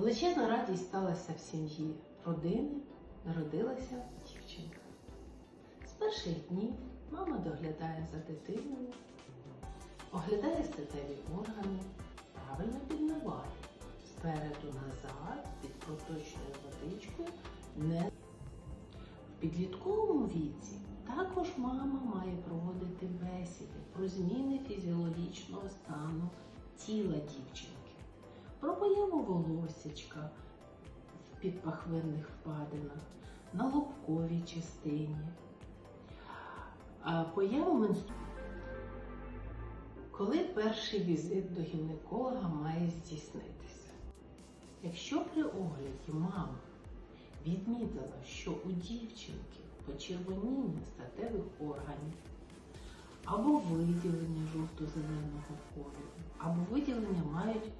Величезна радість сталася в сім'ї. Родини, народилася дівчинка. З перших днів мама доглядає за дитиною, оглядає статеві органи, правильно підмиває спереду назад під проточною водичкою не в підлітковому віці також мама має проводити бесіди про зміни фізіологічного стану тіла дівчинки, про появу волосячка в підпахвинних впадинах, на лобковій частині, а появу менструації. Коли перший візит до гінеколога має здійснитися? Якщо при огляді мама відмітила, що у дівчинки почервоніння статевих органів, або виділення жовто-зеленого кольору, або виділення мають